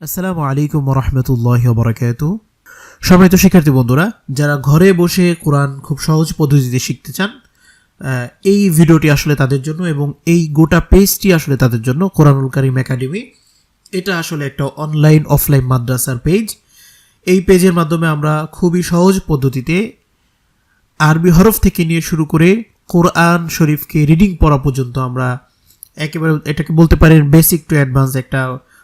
আসসালামু আলাইকুম রহমতুল্লাহ বরাকাত সম্মানিত শিক্ষার্থী বন্ধুরা, যারা ঘরে বসে কোরআন খুব সহজ পদ্ধতিতে শিখতে চান এই ভিডিওটি আসলে তাদের জন্য এবং এই গোটা পেজটি আসলে তাদের জন্য কোরআনুল কারিম একাডেমি। এটা আসলে একটা অনলাইন, অফলাইন মাদ্রাসার পেজ। এই পেজের মাধ্যমে আমরা খুবই সহজ পদ্ধতিতে আরবি হরফ থেকে নিয়ে শুরু করে কোরআন শরীফকে রিডিং পড়া পর্যন্ত আমরা একেবারে, এটাকে বলতে পারেন বেসিক টু অ্যাডভান্স একটা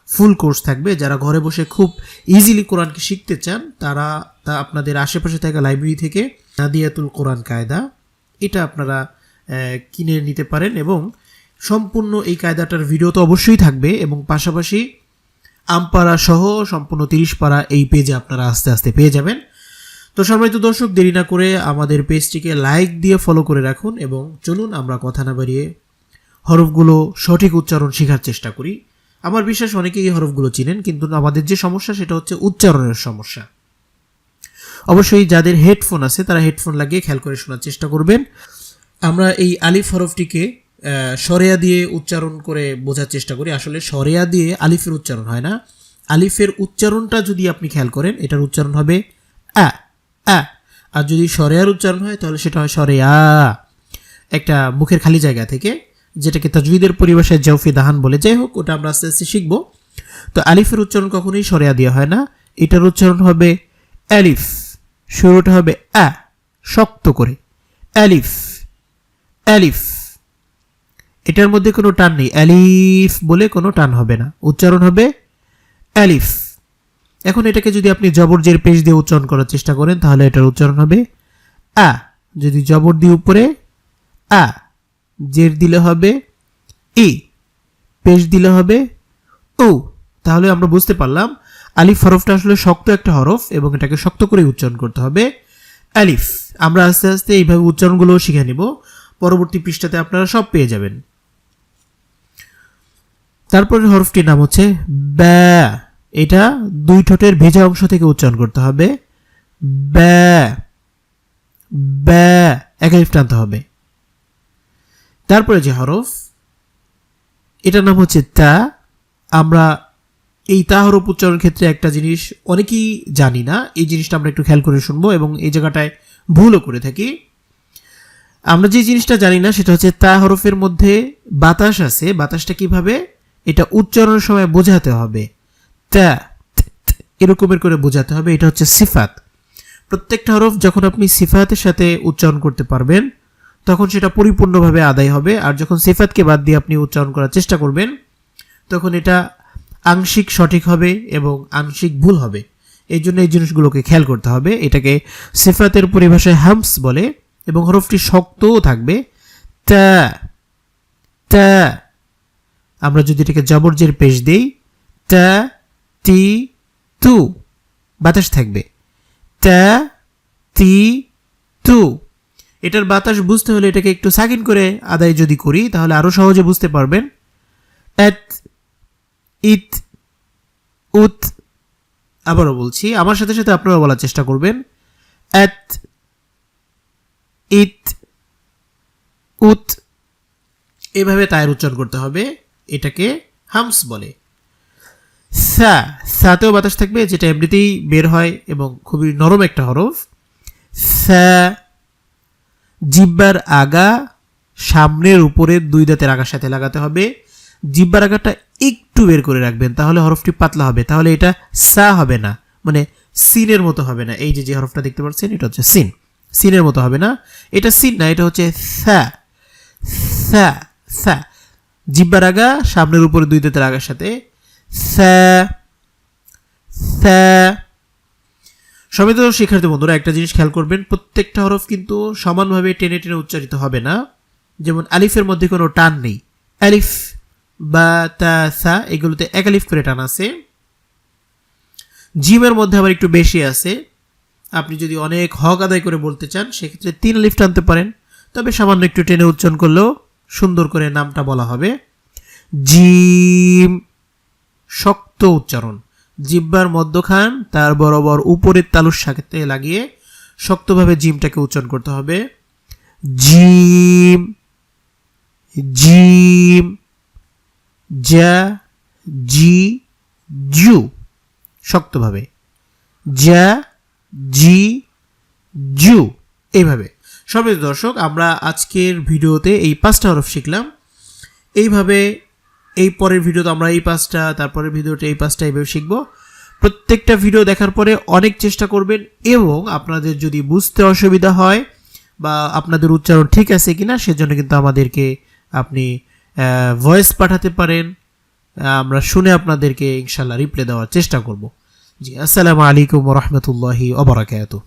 ফুল কোর্স থাকবে। যারা ঘরে বসে খুব ইজিলি কোরআনকে শিখতে চান, তারা তা আপনাদের আশেপাশে থাকা লাইব্রেরি থেকে নাদিয়াতুল কোরআন কায়দা, এটা আপনারা কিনে নিতে পারেন এবং সম্পূর্ণ এই কায়দাটার ভিডিও তো অবশ্যই থাকবে এবং পাশাপাশি আমপাড়া সহ সম্পূর্ণ তিরিশ পাড়া এই পেজে আপনারা আস্তে আস্তে পেয়ে যাবেন। তো সম্মানিত দর্শক, দেরি না করে আমাদের পেজটিকে লাইক দিয়ে ফলো করে রাখুন এবং চলুন আমরা কথা না বাড়িয়ে হরফগুলো সঠিক উচ্চারণ শেখার চেষ্টা করি। আমার বিশ্বাস অনেকেই এই হরফগুলো চিনেন, কিন্তু আমাদের যে সমস্যা সেটা হচ্ছে উচ্চারণের সমস্যা। অবশ্যই যাদের হেডফোন আছে, তারা হেডফোন লাগিয়ে খেয়াল করে শোনার চেষ্টা করবেন। আমরা এই আলিফ হরফটিকে সরেয়া দিয়ে উচ্চারণ করে বোঝার চেষ্টা করি। আসলে সরেয়া দিয়ে আলিফের উচ্চারণ হয় না। আলিফের উচ্চারণটা যদি আপনি খেয়াল করেন, এটার উচ্চারণ হবে আ আ। আর যদি সরেয়ার উচ্চারণ হয়, তাহলে সেটা হয় সরেয়া। একটা মুখের খালি জায়গা থেকে যেটাকে তাজবিদের পরিভাষায় জৌফি দাহান বলে। যাই হোক, ওটা আমরা আস্তে আস্তে শিখব। তো আলিফের উচ্চারণ কখনোই সরেয়া দেওয়া হয় না। এটার উচ্চারণ হবে অ্যালিফ শুরুটা হবে আ, শক্ত করে। অ্যালিফ অ্যালিফ এটার মধ্যে কোনো টান নেই। অ্যালিফ বলে কোনো টান হবে না। উচ্চারণ হবে অ্যালিফ এখন এটাকে যদি আপনি জবর জের পেশ দিয়ে উচ্চারণ করার চেষ্টা করেন, তাহলে এটার উচ্চারণ হবে আ। যদি জবর দিয়ে উপরে, আ। জের দিলে হবে ই পেশ দিলে হবে ও। তাহলে আমরা বুঝতে পারলাম আলিফ হরফটা আসলে শক্ত একটা হরফ এবং এটাকে শক্ত করে উচ্চারণ করতে হবে। আলিফ, আমরা আস্তে আস্তে এইভাবে উচ্চারণগুলো শিখে নিব। পরবর্তী পৃষ্ঠাতে আপনারা সব পেয়ে যাবেন। তারপরের হরফটির নাম হচ্ছে ব্যা। এটা দুই ঠোঁটের ভেজা অংশ থেকে উচ্চারণ করতে হবে। ব্যা। ব্যা একালিফ টানতে হবে। তারপরে যে হরফ এটার নাম হচ্ছে তা। আমরা এই তা হরফ উচ্চারণের ক্ষেত্রে একটা জিনিস অনেকেই জানি না এই জিনিসটা আমরা একটু খেয়াল করে শুনব এবং এই জায়গাটায় ভুলও করে থাকি। আমরা যে জিনিসটা জানি না সেটা হচ্ছে তা হরফের মধ্যে বাতাস আছে। বাতাসটা কীভাবে? এটা উচ্চারণের সময় বোঝাতে হবে। ত, এরকমের করে বোঝাতে হবে। এটা হচ্ছে সিফাত। প্রত্যেকটা হরফ যখন আপনি সিফাতের সাথে উচ্চারণ করতে পারবেন তখন সেটা পরিপূর্ণভাবে আদায় হবে। আর যখন সিফাতকে বাদ দিয়ে আপনি উচ্চারণ করার চেষ্টা করবেন, তখন এটা আংশিক সঠিক হবে এবং আংশিক ভুল হবে। এই জন্য এই জিনিসগুলোকে খেয়াল করতে হবে। এটাকে সিফাতের পরিভাষায় হামস বলে এবং হরফটি শক্তও থাকবে। তা তা, আমরা যদি এটাকে জবরজের পেশ দেই, তা, তি, তু, বাতাস থাকবে। তা, তি, তু। এটার বাতাস বুঝতে হলে এটাকে একটু সাকিন করে আদায় যদি করি, তাহলে আরও সহজে বুঝতে পারবেন। এত ইত উত, আবারও বলছি, আমার সাথে সাথে আপনারা বলার চেষ্টা করবেন। এত ইত উত, এভাবে তায়ের উচ্চারণ করতে হবে, এটাকে হামস বলে। সা, সাতেও বাতাস থাকবে, যেটা এমনিতেই বের হয় এবং খুবই নরম একটা হরফ। সা জিব্বার আগা সামনের উপরের দুই দাঁতের আগার সাথে লাগাতে হবে। জিব্বার আগাটা একটু বের করে রাখবেন, তাহলে হরফটি পাতলা হবে। তাহলে এটা সা হবে না মানে সিনের মতো হবে না। এই যে যে হরফটা দেখতে পাচ্ছেন, এটা হচ্ছে সিন। সিনের মতো হবে না। এটা সিন না, এটা হচ্ছে স্যা স্যা স্যা জিব্বার আগা সামনের উপরে দুই দাঁতের আগার সাথে স্যা সা। সমিত শিক্ষার্থী বন্ধুরা, একটা জিনিস খেয়াল করবেন, প্রত্যেকটা হরফ কিন্তু সমানভাবে টেনে টেনে উচ্চারিত হবে না। যেমন আলিফের মধ্যে কোনো টান নেই। আলিফ, বা, তা, সা, এগুলোতে এক আলিফ করে টান আছে। জিমের মধ্যে আবার একটু বেশি আছে। আপনি যদি অনেক হক আদায় করে বলতে চান, সেক্ষেত্রে তিন আলিফ টানতে পারেন। তবে সামান্য একটু টেনে উচ্চারণ করলেও সুন্দর করে নামটা বলা হবে। জিম, শক্ত উচ্চারণ। জিব্বার মধ্যখান, তার বরাবর উপরের তালুর সাথে লাগিয়ে শক্তভাবে জিমটাকে উচ্চারণ করতে হবে। জিম জিম জা জি, জু, শক্তভাবে। জ্যা, জি, জু, এইভাবে। সবাই দর্শক, আমরা আজকের ভিডিওতে এই পাঁচটা হরফ শিখলাম। এইভাবে এই পরের ভিডিওতে আমরা এই পাঁচটা, তারপরের ভিডিওতে এই পাঁচটা এইভাবে শিখব। প্রত্যেকটা ভিডিও দেখার পরে অনেক চেষ্টা করবেন এবং আপনাদের যদি বুঝতে অসুবিধা হয় বা আপনাদের উচ্চারণ ঠিক আছে কিনা, সেজন্য কিন্তু আমাদেরকে আপনি ভয়েস পাঠাতে পারেন। আমরা শুনে আপনাদেরকে ইনশাল্লাহ রিপ্লাই দেওয়ার চেষ্টা করব। জি, আসসালামু আলাইকুম রহমতুল্লাহি ওবরাকাতুহ